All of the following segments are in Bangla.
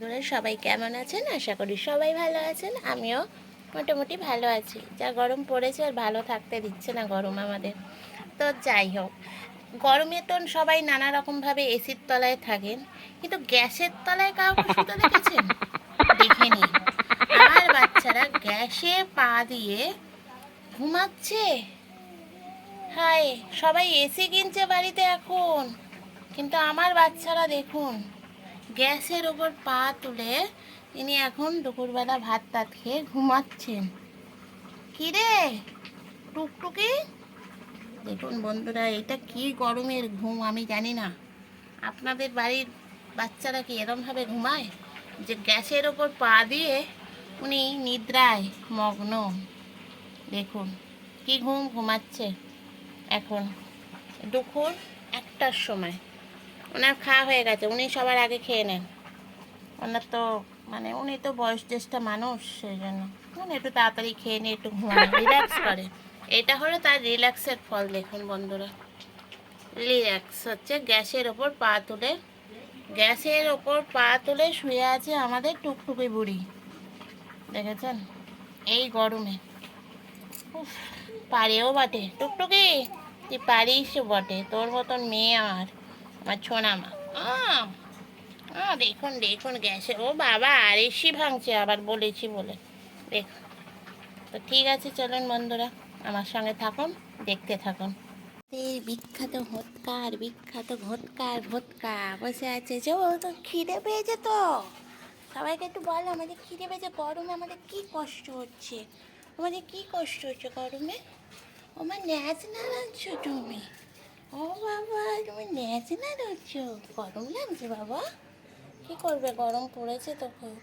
বন্ধুরা, সবাই কেমন আছেন? আশা করি সবাই ভালো আছেন। আমিও মোটামুটি ভালো আছি। যা গরম পড়েছে আর ভালো থাকতে দিচ্ছে না গরম আমাদের। তো যাই হোক, গরমে তো সবাই নানা রকমভাবে এসির তলায় থাকেন, কিন্তু গ্যাসের তলায় কাউকে শুতে দেখেছেন? দেখেনি। আমার বাচ্চারা গ্যাসে পা দিয়ে ঘুমাচ্ছে। হায়, সবাই এসি কিনছে বাড়িতে এখন। কিন্তু আমার বাচ্চারা দেখুন গ্যাসের ওপর পা তুলে তিনি এখন দুপুরবেলা ভাত টাত খেয়ে ঘুমাচ্ছেন। কি রে? টুকটুকি? দেখুন বন্ধুরা, এটা কি গরমের ঘুম আমি জানি না। আপনাদের বাড়ির বাচ্চারা কি এরমভাবে ঘুমায়? যে গ্যাসের ওপর পা দিয়ে উনি নিদ্রায় মগ্ন। দেখুন, কি ঘুম ঘুমাচ্ছে এখন। দুপুর একটার সময়। ওনার খাওয়া হয়ে গেছে, উনি সবার আগে খেয়ে নেন। ওনার তো মানে উনি তো বয়স জ্যেষ্ঠ মানুষ, সেই জন্য। উনি একটু তাড়াতাড়ি খেয়ে নিয়ে একটু রিল্যাক্স করে। এটা হলো তার রিল্যাক্সের ফল, দেখুন বন্ধুরা। রিল্যাক্স হচ্ছে গ্যাসের ওপর পা তুলে, গ্যাসের ওপর পা তুলে শুয়ে আছে আমাদের টুকটুকি বুড়ি। দেখেছেন? এই গরমে। পারেও বটে। টুকটুকি, তুই পারিস বটে, তোর মতন মেয়ে আমার। আমার ছোনা মা দেখুন দেখুন গ্যাসে ও বাবা, আর এসি ভাঙছে, আবার বলেছি বলে। দেখুন। তো ঠিক আছে, চলুন বন্ধুরা, আমার সঙ্গে থাকুন, দেখতে থাকুন। এই বিখ্যাত ভোটকার বিখ্যাত ভোটকার ভোটকা বসে আছে। যে ও তো খিদে পেয়েছে তো। সবাইকে একটু বলো, আমাদের খিদে পেয়েছে, গরমে আমাদের কি কষ্ট হচ্ছে? আমাদের কি কষ্ট হচ্ছে গরমে? আমার ন্যাচ না লাগছো তুমি? ও বাবা, তুমি ন্যাচ না লাগছো গরম লাগছে বাবা। কি করবে? গরম পড়েছে তো খুব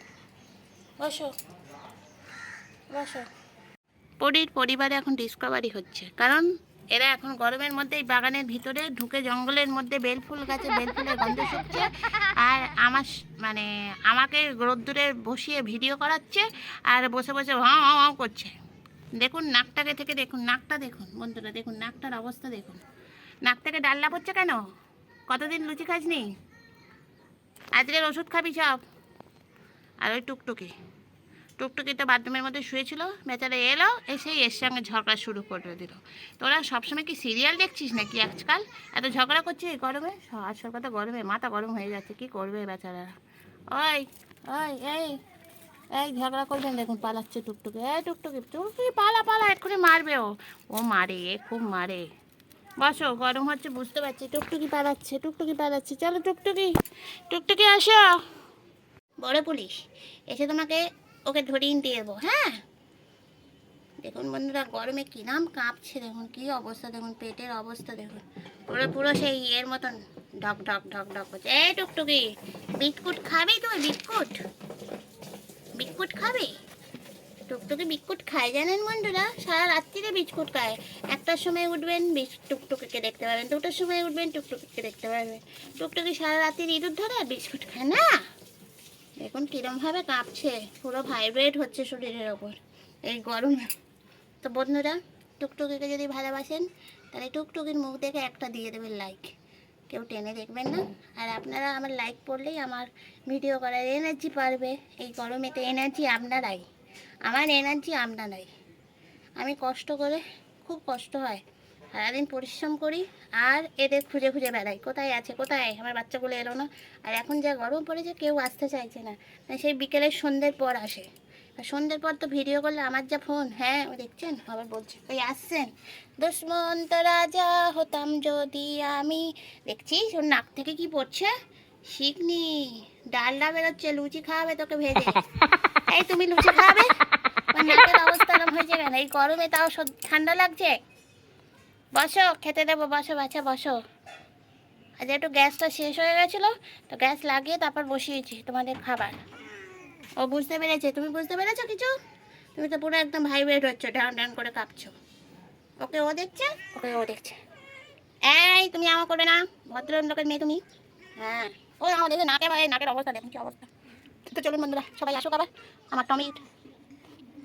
বসো। বসো। পরীর পরিবারে এখন ডিসকভারি হচ্ছে। কারণ এরা এখন গরমের মধ্যে বাগানের ভিতরে ঢুকে জঙ্গলের মধ্যে বেলফুল গাছে বেলফুলের গন্ধ শুকছে। আর আমার মানে আমাকে রোদ্দুরে বসিয়ে ভিডিও করাচ্ছে আর বসে বসে হাঁ হাঁ হাঁ করছে। দেখুন, নাকটাকে থেকে দেখুন, নাকটা দেখুন। বন্ধুরা, দেখুন, নাকটার অবস্থা দেখুন। নাক থেকে ডাল্লা পড়ছে কেন? কতদিন লুচি খাসনি? আজকের ওষুধ খাবি সব। আর ওই টুকটুকি। টুকটুকি তো বাথরুমের মধ্যে শুয়েছিল, বেচারা এলো এসেই এর সঙ্গে ঝগড়া শুরু করে দিল। তোরা সবসময় কি সিরিয়াল দেখছিস নাকি আজকাল? এত ঝগড়া করছিস গরমে? আসল কথা গরমে, মাথা গরম হয়ে যাচ্ছে, কি করবে বেচারা? ওই ওই, এই এই ঝগড়া করবেন দেখুন, পালাচ্ছে টুকটুকি। এই টুকটুকি টুকটুকি, পালা পালা, এক্ষুনি মারবে ও। ও মারে এ খুব মারে। বসো, গরম হচ্ছে, বুঝতে পারছি। টুকটুকি পালাচ্ছে টুকটুকি পালাচ্ছে। চলো টুকটুকি টুকটুকি আসো। বড় পুলিশ, এসে তোমাকে ওকে ধরিয়ে দিয়ে দেবো হ্যাঁ? দেখুন বন্ধুরা, গরমে নাম কাঁপছে, দেখুন কি অবস্থা, দেখুন পেটের অবস্থা, দেখুন। পুরো পুরো সেই ইয়ের মতন, ঢক ঢক ঢক ঢক করছে। এই টুকটুকি, বিস্কুট খাবি তুমি, বিস্কুট? বিস্কুট খাবে? টুকটুকি বিস্কুট খায়। জানেন বন্ধুরা, সারা রাত্রিরে বিস্কুট খায়। একটার সময় উঠবেন টুকটুকিকে দেখতে পাবেন। দুটোর সময় উঠবেন টুকটুকিকে দেখতে পাবেন। টুকটুকি সারা রাত্রির ইঁদুর ধরে আর বিস্কুট খায় না? দেখুন কিরমভাবে কাঁপছে। পুরো ভাইব্রেট হচ্ছে শরীরের ওপর। এই গরমে। তো বন্ধুরা টুকটুকিকে যদি ভালোবাসেন, তাহলে টুকটুকির মুখ দেখে একটা দিয়ে দেবেন লাইক কেউ টেনে দেখবেন না। আর আপনারা আমার লাইক পড়লেই আমার ভিডিও করার এনার্জি পারবে। এই গরমেতে এনার্জি আপনারাই। আমার এনার্জি আপনারাই আমি কষ্ট করে খুব কষ্ট হয়। সারাদিন পরিশ্রম করি আর এদের খুঁজে খুঁজে বেড়াই। কোথায় আছে? কোথায়? আমার বাচ্চাগুলো এলো না। আর এখন যা গরম পড়েছে, কেউ আসতে চাইছে না। মানে সেই বিকেলের সন্ধ্যের পর আসে। সন্ধ্যের পর তো ভিডিও করলে আমার যা ফোন হ্যাঁ ও দেখছেন? আবার বলছে ওই আসছেন? দুষ্মন্ত রাজা হতাম যদি আমি। দেখছিস? ওর নাক থেকে কি পড়ছে? শিখনি। ডালডা বেরোচ্ছে, লুচি খাওয়াবে তোকে ভেজে। এই তুমি লুচি খাবে? নাকের অবস্থা এরম হয়েছে কেন এই গরমে তাও ঠান্ডা লাগছে? বসো খেতে দেবো। বসো বাচ্চা বসো। আজ একটু গ্যাসটা শেষ হয়ে গেছিল তো গ্যাস লাগিয়ে তারপর বসিয়েছি তোমাদের খাবার। ও বুঝতে পেরেছে? তুমি বুঝতে পেরেছ কিছু? তুমি তো পুরো একদম ভাইব্রেট হচ্ছে ডাউন ডাউন করে কাঁপছো। ওকে ও দেখছে? ওকে ও দেখছে। এই তুমি আমা করবে না ভদ্র লোকের মেয়ে তুমি? হ্যাঁ। ও আমার দেখে নাকে ভাই নাকের অবস্থা দেখুন কি অবস্থা। তো চলুন বন্ধুরা, সবাই আসুক আবার। আমার টমিট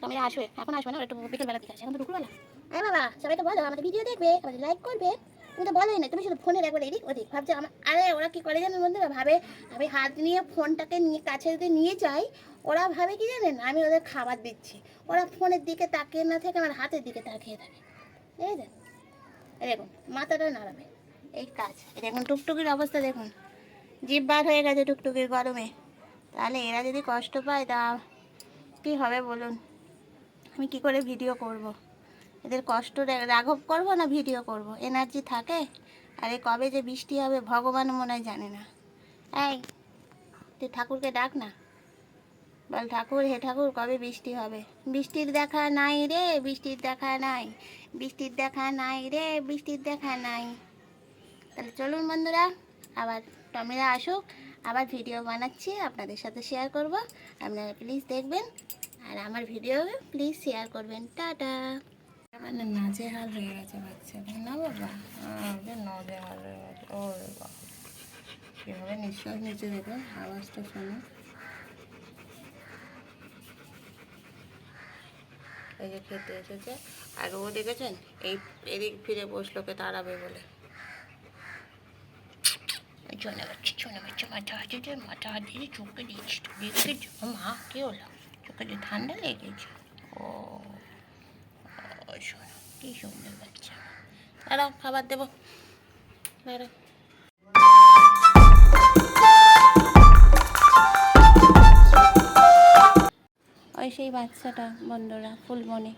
টমিরা আসবে, এখন আসবে না একটু বিকেলবেলা দিকে আসে, এখন তো দুপুরবেলা। হ্যাঁ বাবা, সবাই তো বলো, আমাদের ভিডিও দেখবে, আমাদের লাইক করবে। তুমি তো বলোই না, তুমি শুধু ফোনের একবার এদিক ওদিক ভাবছ, আমার আরে ওরা কি করে জানেন বন্ধুরা, ভাবে আমি হাত নিয়ে ফোনটাকে নিয়ে কাছে যদি নিয়ে যাই ওরা ভাবে কি জানেন, আমি ওদের খাবার দিচ্ছি। ওরা ফোনের দিকে তাকিয়ে না থেকে আমার হাতের দিকে তাকিয়ে থাকে। বুঝেছেন এই দেখুন, মাথাটা নাড়াবে। এই কাজ দেখুন, টুকটুকির অবস্থা দেখুন। জিভ বার হয়ে গেছে টুকটুকির গরমে। তাহলে এরা যদি কষ্ট পায় তা কী হবে বলুন? আমি কি করে ভিডিও করব। এদের কষ্ট রাঘব করব না ভিডিও করব। এনার্জি থাকে? আর কবে যে বৃষ্টি হবে ভগবান মনে হয় জানে না। এই, তুই ঠাকুরকে ডাক না। বল ঠাকুর, হে ঠাকুর, কবে বৃষ্টি হবে? বৃষ্টির দেখা নাই রে, বৃষ্টির দেখা নাই। বৃষ্টির দেখা নাই রে, বৃষ্টির দেখা নাই। তাহলে চলুন বন্ধুরা, আবার টমিরা আসুক। আবার ভিডিও বানাচ্ছি, আপনাদের সাথে শেয়ার করব। আপনারা প্লিজ দেখবেন। আর আমার ভিডিও প্লিজ শেয়ার করবেন। টাটা। মানে নাচে হাল হয়ে গেছে বাচ্চা। না বাবা? ওদের নজে হাল হয়ে গেছে। ও বাবা। কীভাবে নিঃশ্বাস নিচে দেখো আওয়াজটা শোনো এই যে খেতে এসেছে। আর ও দেখেছেন? এই এদিক ফিরে বসলোকে তাড়াবে বলে। চলে যাচ্ছে চলে যাচ্ছে মাথা হাতে যে মাথা হাত দিয়ে চোখে দিচ্ছি তো দেখে মা কি হলো চোখে যে ঠান্ডা লেগেছে ও শোনো কি সুন্দর বাচ্চা দাঁড়াও খাবার দেবো দাঁড়াও ওই সেই বাচ্চাটা বন্ধুরা ফুলমণি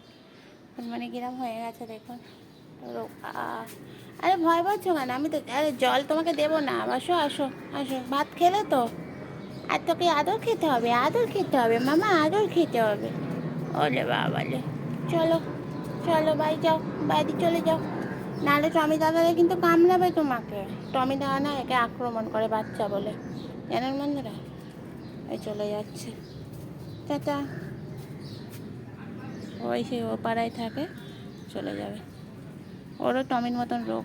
ফুলমণি কিরম হয়ে গেছে দেখুন। আরে ভয় পাচ্ছ কেন? আমি তো আরে জল তোমাকে দেবো না। আসো আসো আসো। ভাত খেলে তো? আর তোকে আদর খেতে হবে, আদর খেতে হবে, মামা, আদর খেতে হবে। ওলে বাবালে। চলো চলো বাই যাও বাড়ি চলে যাও। নাহলে টমি দাদারে কিন্তু কামড়াবে তোমাকে। টমি দাদা না একে আক্রমণ করে বাচ্চা বলে। জানেন বন্ধুরা? এই চলে যাচ্ছে। টাটা। ওই সে ও পাড়ায় থাকে, চলে যাবে। ওরও টমির মতন রোগ